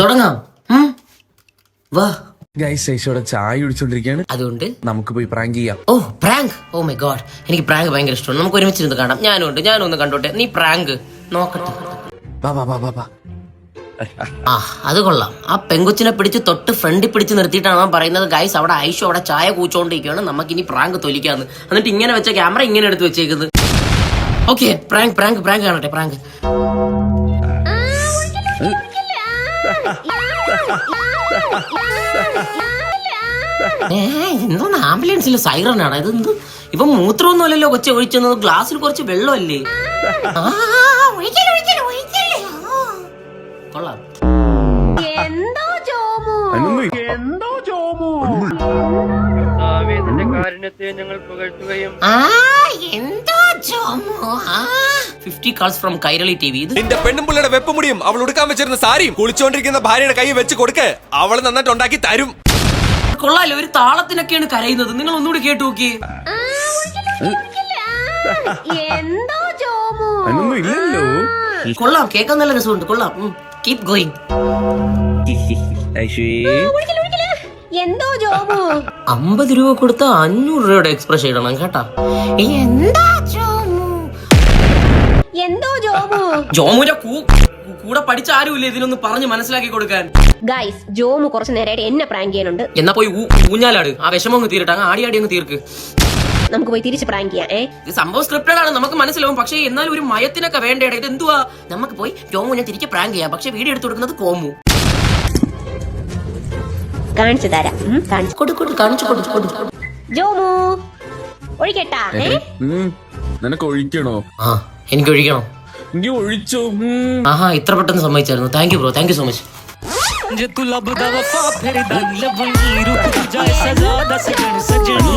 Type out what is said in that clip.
തുടങ്ങാം? വാ. ഗൈസ് ഐശോടെ ചായ കുടിച്ചോണ്ടിരിക്കുകയാണ്. അതുകൊണ്ട്? നമുക്ക് പോയി പ്രാങ്ക് ചെയ്യാം. Oh prank oh my god എനിക്ക് പ്രാങ്ക് ഭയങ്കര ഇഷ്ടമാണ്. നമുക്ക് ഒരുമിച്ചിരുന്ന് കാണാം. ഞാനും ഉണ്ട്. ഞാനും ഒന്ന് കണ്ടോട്ടെ. നീ പ്രാങ്ക് നോക്കട്ടെ. വാ വാ വാ വാ വാ. ആ അത് കൊള്ളാം. ആ പെങ്കൊച്ചിനെ പിടിച്ച് തൊട്ട് ഫ്രണ്ടിൽ പിടിച്ച് നിർത്തിയിട്ടാണ് അവൻ പറയുന്നത്. ഗൈസ് അവിടെ ഐഷു അവിടെ ചായ കൂച്ചോണ്ടിരിക്കുകയാണ്. നമുക്ക് ഇനി പ്രാങ്ക് തൊലിക്കാന്ന്. എന്നിട്ട് ഇങ്ങനെ വെച്ച ക്യാമറ ഇങ്ങനെ എടുത്ത് വെച്ചേക്കുന്നത്. ഓക്കെ പ്രാങ്ക് പ്രാങ്ക് പ്രാങ്ക് കാണട്ടെ പ്രാങ്ക് എന്തോന്ന് ആംബുലൻസിൽ സൈറൺ ആണ് ഇതെന്ത്? ഇപ്പൊ മൂത്രമൊന്നുമല്ലല്ലോ കൊച്ചു ഒഴിച്ചെന്നത്. ഗ്ലാസ്സിൽ കുറച്ച് വെള്ളമല്ലേ. കൊള്ളാം. എന്തോ ജോമു? കാരുണ്യത്തെ ഞങ്ങൾ പുകഴ്ത്തുകയും എന്തോ fifty calls from Kairali T V നിന്റെ പെണ്ണുമ്പിള്ളയുടെ വെപ്പുമുടിയും അവൾ ഉടുക്കാൻ വെച്ചിരുന്ന സാരിയും കുളിച്ചോണ്ടിരിക്കുന്ന ഭാര്യയുടെ കൈ വെച്ച് കൊടുക്ക്. അവൾ നന്നായിട്ട് ഉണ്ടാക്കി തരും. കൊള്ളാലോ ഒരു താളത്തിനൊക്കെയാണ് കരയുന്നത്. നിങ്ങൾ ഒന്നുകൂടി കേട്ടു നോക്കി എന്തോ ജോമു? ഇല്ലല്ലോ. കൊള്ളാം കേൾക്കാൻ നല്ല രസമുണ്ട്. കൊള്ളാം. Keep going. എന്തോ അമ്പത് രൂപ കൊടുത്ത അഞ്ഞൂറ് രൂപയുടെ എക്സ്പ്രഷൻ ഇടണം കേട്ടാ. എന്താ എന്തോ ജോമു ജോമുന്റെ കൂ- കൂടെ പഠിച്ച ആരുമില്ല? ഇതിനൊന്ന് പറഞ്ഞ് മനസ്സിലാക്കി കൊടുക്കാൻ. ഗൈസ് ജോമു കുറച്ച് നേരമായിട്ട് എന്നെ പ്രാങ്ക് ചെയ്യാനുണ്ട്. എന്നാ പോയി ഊഞ്ഞാലാട്. ആ വിഷമം അങ്ങ് തീരട്ടെ. അങ്ങ് ആടി ആടി അങ്ങ് തീർക്ക്. നമുക്ക് പോയി തിരിച്ച് പ്രാങ്ക് ചെയ്യാം ഏ? ഇത് സംഭവം സ്ക്രിപ്റ്റഡ് ആണ്. നമുക്ക് മനസ്സിലാവും. പക്ഷേ എന്നാലും ഒരു മയത്തിനൊക്കെ വേണ്ടേടാ ഇത് എന്തുവാ? നമുക്ക് പോയി ജോമുനെ തിരിച്ച് പ്രാങ്ക് ചെയ്യാം. പക്ഷെ വീഡിയോ എടുത്തു കൊടുക്കുന്നത് കോമു. കാണിച്ചു തരാം. കാണിച്ചു കൊടു കൊടു കാണിച്ചു കൊടു കൊടു. ജോമു ഒഴിക്കട്ടാ. നിനക്ക് ഒഴിക്കണോ? ആ. എനിക്ക് ഒഴിക്കണം എനിക്ക് ഒഴിച്ചോ ഉം. ആഹാ ഇത്ര പെട്ടെന്ന് സമ്മതിച്ചായിരുന്നു thank you bro thank you so much ਜੇ ਤੂੰ ਲੱਭਦਾ ਵਫਾ ਫਿਰ ਦਾ ਲੱਭਣੀ ਰੁਕ ਜਾਏ ਸਜ਼ਾ ਦੱਸ ਜਣ ਸਜਣੀ